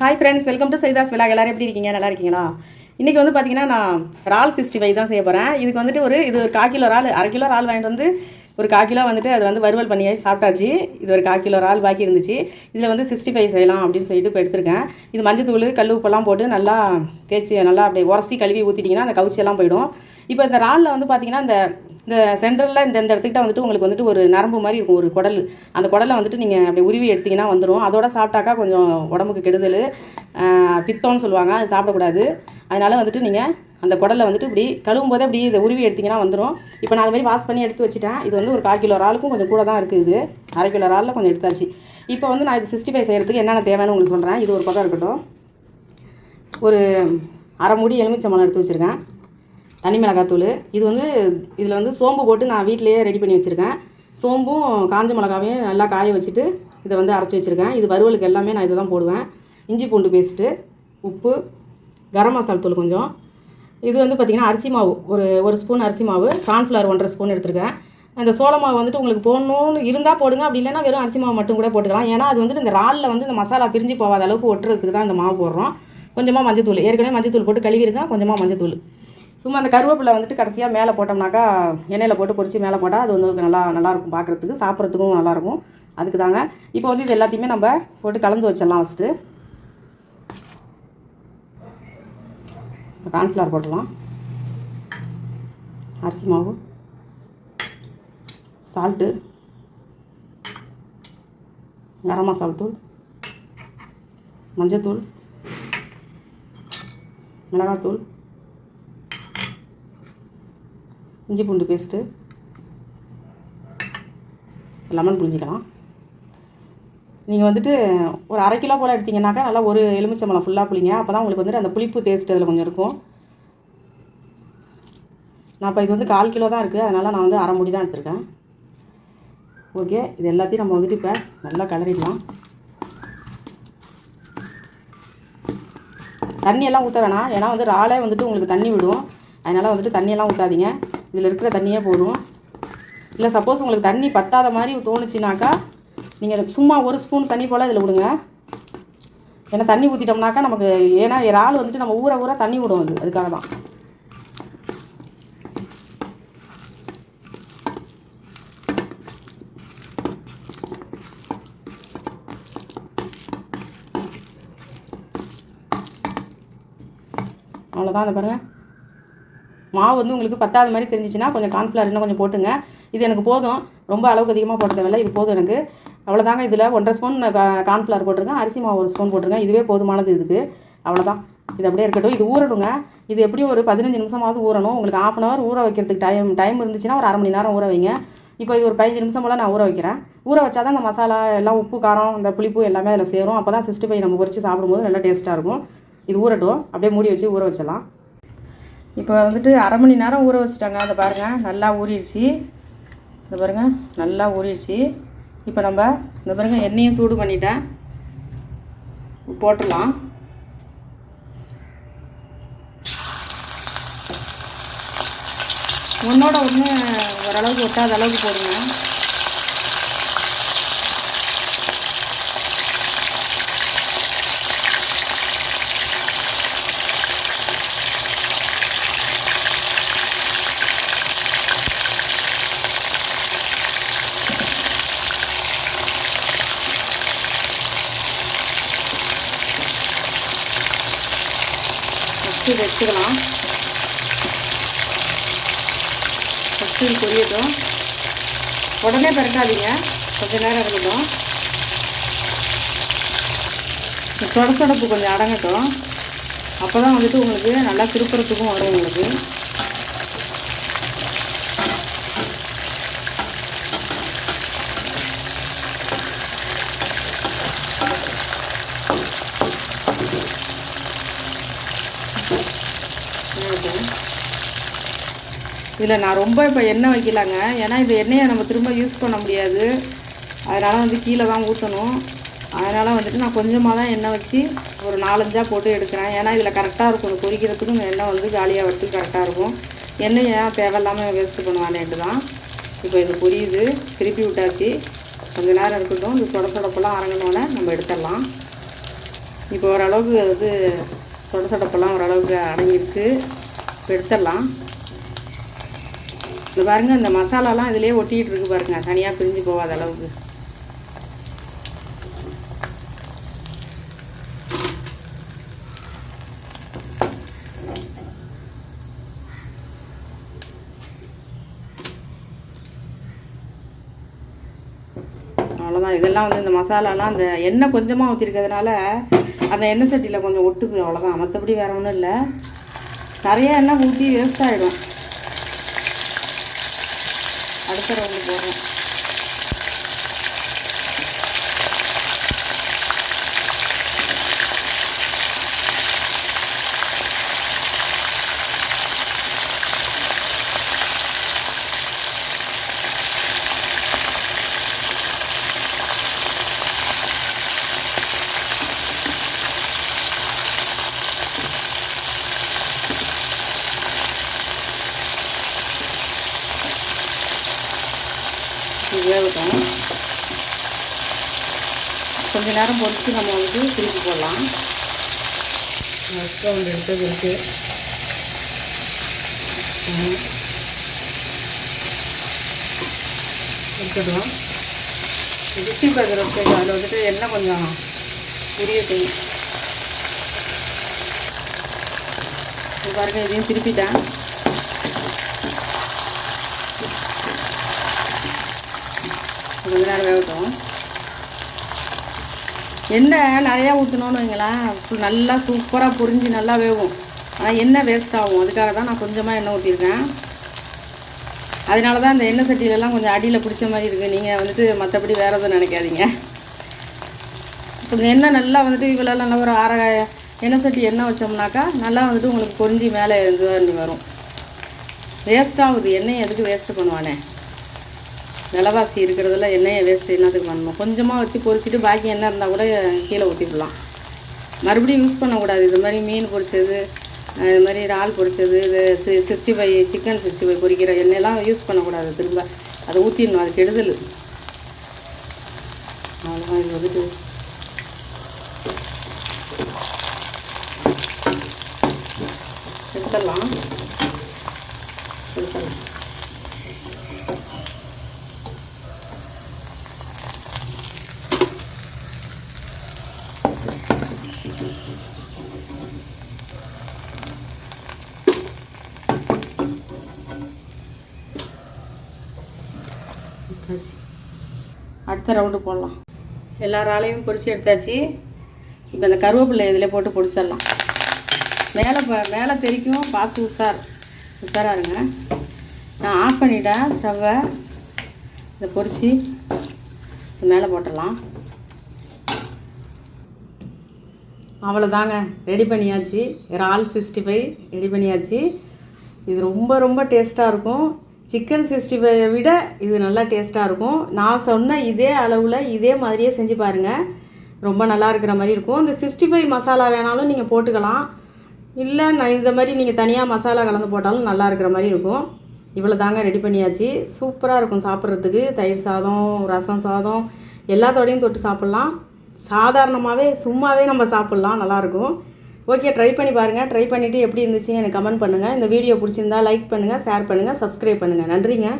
Hi friends welcome to Saidas விழா எல்லாரும் எப்படி இருக்கீங்க? நல்லா இருக்கீங்களா? இன்றைக்கி வந்து பார்த்தீங்கன்னா நான் இறால் சிக்ஸ்டி ஃபைவ் தான் செய்ய போகிறேன் இதுக்கு வந்துட்டு ஒரு இது ஒரு கால் கிலோ இறால் அரை கிலோ இறால் வாங்கிட்டு வந்து ஒரு கால் கிலோ வந்துட்டு அது வந்து வறுவல் பண்ணி சாப்பிட்டாச்சு. இது ஒரு கால் கிலோ இறால் பாக்கி இருந்துச்சு. இதில் வந்து சிக்ஸ்டி ஃபைவ் செய்யலாம் அப்படின்னு சொல்லிட்டு இப்போ எடுத்திருக்கேன். இது மஞ்சத்தூள் கல் உப்பெல்லாம் போட்டு நல்லா தேய்ச்சி நல்லா அப்படியே உரசி கழுவி ஊற்றிட்டிங்கன்னா அந்த கவுச்சியெல்லாம் போயிடும். இப்போ இந்த இறாலில் வந்து பார்த்தீங்கன்னா இந்த இந்த சென்டரில் இந்த இந்த இடத்துக்கிட்ட வந்துட்டு உங்களுக்கு வந்துட்டு ஒரு நரம்பு மாதிரி இருக்கும் ஒரு குடல். அந்த குடலை வந்துட்டு நீங்கள் அப்படி உருவி எடுத்தீங்கன்னா வந்துடும் அதோட சாப்பிட்டாக்கா கொஞ்சம் உடம்புக்கு கெடுதல். பித்தம்னு சொல்லுவாங்க அது சாப்பிடக்கூடாது. அதனால் வந்துட்டு நீங்கள் அந்த குடலை வந்துட்டு இப்படி கழுவும் போதே இப்படி இதை உருவி எடுத்திங்கன்னா வந்துடும் இப்போ நான் அது மாதிரி வாஷ் பண்ணி எடுத்து வச்சுட்டேன். இது வந்து ஒரு கால் கிலோ இறாலுக்கும் கொஞ்சம் கூட தான் இருக்குது. இது அரை கிலோ இறாலில் கொஞ்சம் எடுத்தாச்சு. இப்போ வந்து நான் இது சிக்ஸ்டி ஃபைவ் செய்கிறதுக்கு என்னென்ன தேவைன்னு உங்களுக்கு சொல்கிறேன் இது ஒரு பக்கம் இருக்கட்டும். ஒரு அரை மூடி எலுமிச்சம்பழம் எடுத்து வச்சுருக்கேன். தனி மிளகாத்தூள். இது வந்து இதில் வந்து சோம்பு போட்டு நான் வீட்டிலேயே ரெடி பண்ணி வச்சுருக்கேன். சோம்பும் காஞ்ச மிளகாவையும் நல்லா காய வச்சுட்டு இதை வந்து அரைச்சி வச்சுருக்கேன். இது வறுவலுக்கு எல்லாமே நான் இதை தான் போடுவேன். இஞ்சி பூண்டு பேஸ்ட்டு உப்பு கரம் மசாலா தூள் கொஞ்சம். இது வந்து பார்த்திங்கன்னா அரிசி மாவு. ஒரு ஒரு ஸ்பூன் அரிசி மாவு கார்ன்ஃப்ளவர் ஒன்றரை ஸ்பூன் எடுத்துருக்கேன். அந்த சோள மாவு வந்துட்டு உங்களுக்கு போடணும்னு இருந்தால் போடுங்க. அப்படி இல்லைன்னா வெறும் அரிசி மாவு மட்டும் கூட போட்டுக்கலாம். ஏன்னா அது வந்துட்டு இந்த இறாலில் வந்து இந்த மசாலா பிரிஞ்சு போகாத அளவுக்கு ஒட்டுறதுக்கு தான் இந்த மாவு போடுறோம். கொஞ்சமாக மஞ்சத்தூள். ஏற்கனவே மஞ்சத்தூள் போட்டு கழுவிருக்கேன் கொஞ்சமாக மஞ்சத்தூள். சும்மா அந்த கருவேப்பிலை வந்துட்டு கடைசியாக மேலே போட்டோம்னாக்கா எண்ணெயில் போட்டு பொறிச்சு மேலே போட்டால் அது வந்து நல்லா நல்லாயிருக்கும் பார்க்குறதுக்கு சாப்பிட்றதுக்கும் நல்லாயிருக்கும் அதுக்கு தாங்க இப்போ வந்து இது எல்லாத்தையுமே நம்ம போட்டு கலந்து வச்சிடலாம் ஃபஸ்ட்டு கார்ன்ஃப்ளவர் போடலாம் அரிசி மாவு சால்ட்டு கரம் மசாலா தூள் மஞ்சத்தூள் மிளகாத்தூள் இஞ்சி பூண்டு பேஸ்ட்டு லெமன் புளிஞ்சிக்கலாம் நீங்கள் வந்துட்டு ஒரு அரை கிலோ போல் எடுத்தீங்கன்னாக்கா நல்லா ஒரு எலுமிச்சம்பழம் ஃபுல்லாக புளிங்க. அப்போ தான் உங்களுக்கு வந்துட்டு அந்த புளிப்பு டேஸ்ட் அதில் கொஞ்சம் இருக்கும். நான் இப்போ இது வந்து கால் கிலோ தான் இருக்குது அதனால் நான் வந்து அரை முடி தான் எடுத்திருக்கேன். ஓகே இது எல்லாத்தையும் நம்ம வந்துட்டு இப்போ நல்லா கிளறிடலாம். தண்ணியெல்லாம் ஊற்ற வேணாம். ஏன்னா வந்து இறாலே வந்துட்டு உங்களுக்கு தண்ணி விடும். அதனால் வந்துட்டு தண்ணியெல்லாம் ஊற்றாதீங்க இதில் இருக்கிற தண்ணியே போதும். இல்லை சப்போஸ் உங்களுக்கு தண்ணி பத்தாத மாதிரி தோணுச்சுனாக்கா நீங்கள் சும்மா ஒரு ஸ்பூன் தண்ணி போல் இதில் விடுங்க. ஏன்னா தண்ணி ஊற்றிட்டோம்னாக்கா நமக்கு ஏன்னா இறால் வந்துட்டு நம்ம ஊற ஊற தண்ணி விடும் அது. அதுக்காக தான். அவ்வளோதான் அந்த பாருங்கள் மாவு வந்து உங்களுக்கு பத்தாத மாதிரி தெரிஞ்சிச்சுன்னா கொஞ்சம் கார்ன்ஃப்ளவர் இன்னும் கொஞ்சம் போட்டுங்க. இது எனக்கு போதும். ரொம்ப அளவுக்கு அதிகமாக போட்டதில்லை இது போதும் எனக்கு. அவ்வளோதாங்க இதில். ஒன்றரை ஸ்பூன் கார்ன்ஃப்ளவர் போட்டிருக்கேன். அரிசி மாவு ஒரு ஸ்பூன் போட்டிருக்கேன். இதுவே போதுமானது இதுக்கு. அவ்வளோதான் இது அப்படியே இருக்கட்டும். இது ஊறணுங்க. இது எப்படியும் ஒரு பதினஞ்சு நிமிஷமாவது ஊறணும். உங்களுக்கு ஆஃப் அன் ஹவர் ஊற வைக்கிறதுக்கு டைம் டைம் இருந்துச்சுன்னா ஒரு அரை மணி நேரம் ஊற வைங்க. இப்போ இது ஒரு பதினஞ்சு நிமிஷம் போல் நான் ஊற வைக்கிறேன். ஊற வச்சா தான் அந்த மசாலா எல்லாம் உப்பு காரம் இந்த புளிப்பு எல்லாமே அதில் சேரும். அப்போ தான் சிக்ஸ்டி ஃபைவ் நம்ம பொரிச்சு சாப்பிடும்போது நல்லா டேஸ்ட்டாக இருக்கும். இது ஊறட்டும். அப்படியே மூடி வச்சு ஊற வச்சிடலாம். இப்போ வந்துட்டு அரை மணி நேரம் ஊற வச்சுட்டாங்க. அதை பாருங்கள் நல்லா ஊறிடுச்சு. இதை பாருங்கள் நல்லா ஊறிடுச்சு. இப்போ நம்ம இந்த பாருங்க எண்ணெயும் சூடு பண்ணிட்டேன். போட்டுடலாம். ஒன்றோட ஒன்று ஓரளவுக்கு ஒட்டாத அளவுக்கு போடுங்க. ஃபஸ்ட்டு வச்சுக்கலாம். ஃபஸ்ட்டு இது உடனே பரட்டாதீங்க. கொஞ்ச நேரம் இருக்கட்டும். சொட சொடப்பு கொஞ்சம் அடங்கட்டும். அப்போ தான் வந்துட்டு உங்களுக்கு நல்லா திருப்புறத்துக்கும் வரும் உங்களுக்கு. இதில் நான் ரொம்ப இப்போ எண்ணெய் வைக்கலாங்க. ஏன்னா இந்த எண்ணெயை நம்ம திரும்ப யூஸ் பண்ண முடியாது. அதனால் வந்து கீழே தான் ஊற்றணும் அதனால் வந்துட்டு நான் கொஞ்சமாக தான் எண்ணெய் வச்சு ஒரு நாலஞ்சாக போட்டு எடுக்கிறேன். ஏன்னா இதில் கரெக்டாக இருக்கும். இது பொரிக்கிறதுக்கும் இந்த எண்ணெய் வந்து ஜாலியாக வரத்துக்கு கரெக்டாக இருக்கும். எண்ணெய் ஏன் தேவையில்லாமல் வேஸ்ட்டு பண்ணுவானேட்டு தான். இப்போ இது பொரியுது. திருப்பி விட்டாச்சு. கொஞ்ச நேரம் இருக்கட்டும். இந்த சொட சொடப்பெல்லாம் அரங்கினோடனே நம்ம எடுத்துடலாம். இப்போ ஓரளவுக்கு வந்து சொட சொடப்பெல்லாம் ஓரளவுக்கு அடங்கியிருக்கு. எடுத்துடலாம். இந்த பாருங்க இந்த மசாலாலாம் இதிலே ஒட்டிக்கிட்டு இருக்கு பாருங்க. தனியாக பிரிஞ்சு போகாத அளவுக்கு. அவ்வளோதான் இதெல்லாம் வந்து இந்த மசாலாலாம் அந்த எண்ணெய் கொஞ்சமாக ஊற்றிருக்கிறதுனால அந்த எண்ணெய் சட்டியில் கொஞ்சம் ஒட்டுக்கு அவ்வளோதான் மற்றபடி வேறு ஒன்றும் இல்லை. நிறைய எண்ணெய் ஊற்றி வேஸ்ட் ஆகிடும் அடுத்த ரவுண்டு போடுறோம் இது வேகட்டும் கொஞ்ச நேரம் பொறுத்து நம்ம வந்து திருப்பி போடலாம். ஃபஸ்ட் எடுத்தது இருக்கு. எடுத்துடுவோம் சிக்ஸ்டி ஃபைவ் இருக்கு அதில் வந்துட்டு எண்ணெய் கொஞ்சம் உரியட்டும் இது பாருங்க இதையும் திருப்பிட்டேன். கொஞ்ச நேரம் வேகட்டும். எண்ணெய் நிறையா ஊற்றணும்னு வைங்களேன். ஃபுல் நல்லா சூப்பராக பொரிஞ்சு நல்லா வேகும். ஆனால் எண்ணெய் வேஸ்ட் ஆகும். அதுக்காக தான் நான் கொஞ்சமாக எண்ணெய் ஊற்றிருக்கேன் அதனால தான் இந்த எண்ணெய் சட்டியிலலாம் கொஞ்சம் அடியில் பிடிச்ச மாதிரி இருக்குது நீங்கள் வந்துட்டு மற்றபடி வேறு எதுவும் நினைக்காதீங்க. கொஞ்சம் எண்ணெய் நல்லா வந்துட்டு இவ்வளோ நல்லா ஒரு அரை எண்ணெய் சட்டி எண்ணெய் வச்சோம்னாக்கா நல்லா வந்துட்டு உங்களுக்கு பொரிஞ்சு மேலே இது வரும். வேஸ்ட் ஆகுது. எண்ணெய் எதுக்கு வேஸ்ட்டு பண்ணுவானே? விலைவாசி இருக்கிறதுல எண்ணெயை வேஸ்ட்டு என்னத்துக்கு பண்ணணும் கொஞ்சமாக வச்சு பொரிச்சிட்டு பாக்கி எண்ணெய் இருந்தால் கூட கீழே ஊற்றிக்கலாம் மறுபடியும் யூஸ் பண்ணக்கூடாது. இது மாதிரி மீன் பொரிச்சது இது மாதிரி இறால் பொரிச்சது இது sixty five chicken sixty five பொரிக்கிற எண்ணெயெல்லாம் யூஸ் பண்ணக்கூடாது. திரும்ப அதை ஊற்றிடணும் அது கெடுதல். அவ்வளோதான் இது வந்துட்டு எடுத்துடலாம். எடுத்துடலாம் எடுத்தாச்சு. அடுத்த ரவுண்டு போடலாம். எல்லா இறாலையும் பொரிச்சு எடுத்தாச்சு. இப்போ இந்த கருவேப்பிலை இதில் போட்டு பொடிச்சிடலாம். மேலே மேலே தெரிக்கும். பார்த்து உஷார் உஷாராக இருங்க. நான் ஆஃப் பண்ணிட்டேன் ஸ்டவ்வை இதை பொரிச்சு மேலே போட்டுடலாம். அவ்வளோதாங்க ரெடி பண்ணியாச்சு. இறால் சிக்ஸ்டி ஃபைவ் ரெடி பண்ணியாச்சு. இது ரொம்ப ரொம்ப டேஸ்ட்டாக இருக்கும். சிக்கன் சிக்ஸ்டி ஃபைவை விட இது நல்லா டேஸ்ட்டாக இருக்கும். நான் சொன்ன இதே அளவில் இதே மாதிரியே செஞ்சு பாருங்கள் ரொம்ப நல்லா இருக்கிற மாதிரி இருக்கும். இந்த சிக்ஸ்டி ஃபைவ் மசாலா வேணாலும் நீங்கள் போட்டுக்கலாம். இல்லை நான் இந்த மாதிரி நீங்கள் தனியாக மசாலா கலந்து போட்டாலும் நல்லா இருக்கிற மாதிரி இருக்கும். இவ்வளோ தாங்க ரெடி பண்ணியாச்சு. சூப்பராக இருக்கும் சாப்பிட்றதுக்கு. தயிர் சாதம் ரசம் சாதம் எல்லாத்தோடையும் தொட்டு சாப்பிட்லாம். சாதாரணமாகவே சும்மாவே நம்ம சாப்பிட்லாம். நல்லாயிருக்கும் ஓகே ட்ரை பண்ணி பாருங்கள் ட்ரை பண்ணிவிட்டு எப்படி இருந்துச்சுன்னு எனக்கு கமெண்ட் பண்ணுங்கள் இந்த வீடியோ பிடிச்சிருந்தா லைக் பண்ணுங்கள் ஷேர் பண்ணுங்கள் சப்ஸ்கிரைப் பண்ணுங்கள் நன்றிங்க.